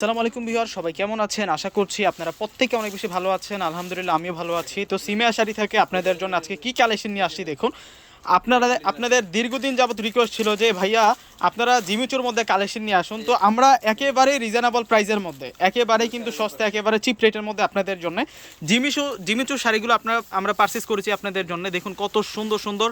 আসসালামু আলাইকুম বিহার সবাই কেমন আছেন? আশা করছি আপনারা প্রত্যেকে অনেক বেশি ভালো আছেন। আলহামদুলিল্লাহ, আমিও ভালো আছি। তো সিমে আশারি থাকে আপনাদের জন্য আজকে কি কালেকশন নিয়ে আসছি দেখুন। আপনারা আপনাদের দীর্ঘদিন যাবত রিকোয়েস্ট ছিল যে, ভাইয়া, আপনারা জিমিচুর মধ্যে কালেকশন নিয়ে আসুন। তো আমরা একেবারে রিজনেবল প্রাইসের মধ্যে, একেবারে কিন্তু সস্তা একেবারে চিপ রেটের মধ্যে আপনাদের জন্য জিমিচু জিমিচুর শাড়িগুলো আপনারা, আমরা পারচেস করেছি আপনাদের জন্য। দেখুন কত সুন্দর সুন্দর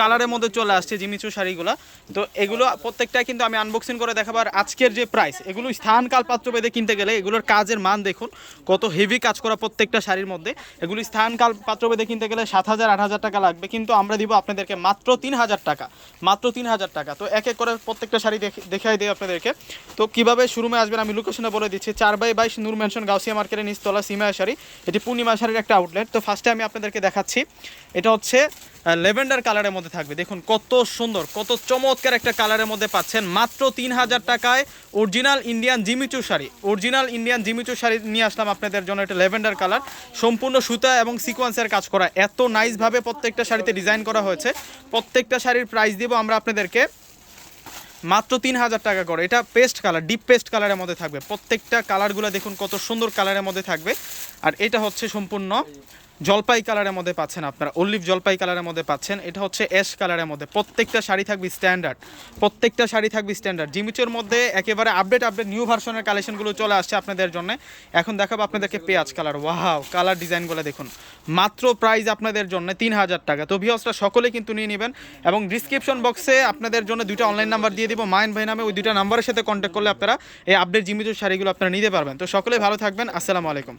কালারের মধ্যে চলে আসছে জিমিচু শাড়িগুলো। তো এগুলো প্রত্যেকটা কিন্তু আমি আনবক্সিং করে দেখাবার আজকের যে প্রাইস এগুলো স্থান কাল পাত্র বেঁধে কিনতে গেলে এগুলোর কাজের মান দেখুন, কত হেভি কাজ করা প্রত্যেকটা শাড়ির মধ্যে। এগুলি স্থান কাল পাত্র বেঁধে কিনতে গেলে সাত হাজার, আট হাজার টাকা লাগবে। কিন্তু আমরা দিব আপনাদেরকে মাত্র তিন হাজার টাকা, মাত্র তিন হাজার টাকা। তো এক এক করে প্রত্যেকটা শাড়ি দেখে দেখাই দিই আপনাদেরকে। তো কীভাবে শুরুমে আসবেন আমি লোকেশনে বলে দিচ্ছি। চার বাই বাইশ নূর মেনশন গাউসিয়া মার্কেটের নিচতলা সিমা শাড়ি। এটি পূর্ণিমা শাড়ির একটা আউটলেট তো ফার্স্টে আমি আপনাদেরকে দেখাচ্ছি। এটা হচ্ছে লেভেন্ডার কালারের মধ্যে থাকবে। দেখুন কত সুন্দর, কত চমৎকার একটা কালারের মধ্যে পাচ্ছেন। মাত্র তিন হাজার টাকায় original Indian Jimmy Choo sari. Original Indian Jimmy Choo sari নিয়ে আসলাম আপনাদের জন্য। এটা লেভেন্ডার কালার সম্পূর্ণ সুতা এবং সিকোয়েন্সের কাজ করা। এত নাইসভাবে প্রত্যেকটা শাড়িতে ডিজাইন করা হয়েছে। প্রত্যেকটা শাড়ির প্রাইস দিব, আমরা আপনাদেরকে মাত্র তিন হাজার টাকা করে। এটা পেস্ট কালার ডিপ পেস্ট কালারের মধ্যে থাকবে। প্রত্যেকটা কালারগুলো দেখুন কত সুন্দর কালারের মধ্যে থাকবে। আর এটা হচ্ছে সম্পূর্ণ জলপাই কালারের মধ্যে পাচ্ছেন আপনারা, অলিভ জলপাই কালারের মধ্যে পাচ্ছেন। এটা হচ্ছে অ্যাশ কালারের মধ্যে। প্রত্যেকটা শাড়ি থাকবে স্ট্যান্ডার্ড প্রত্যেকটা শাড়ি থাকবে স্ট্যান্ডার্ড জিমিচোর মধ্যে একেবারে আপডেট আপডেট নিউ ভার্সনের কালেকশনগুলো চলে আসছে আপনাদের জন্য। এখন দেখাবো আপনাদেরকে পেঁয়াজ কালার ওয়াও কালার ডিজাইনগুলো দেখুন। মাত্র প্রাইস আপনাদের জন্য তিন হাজার টাকা। তো ভিওসটা সকলে কিন্তু নিয়ে নেবেন এবং ডিসক্রিপশন বক্সে আপনাদের জন্য দুইটা অনলাইন নাম্বার দিয়ে দিব। মাইন ভাই নামে ওই দুইটা নাম্বারের সাথে কন্ট্যাক্ট করলে আপনারা এই আপডেট জিমিচোর শাড়িগুলো আপনারা নিতে পারবেন। তো সকলে ভালো থাকবেন। আসসালামু আলাইকুম।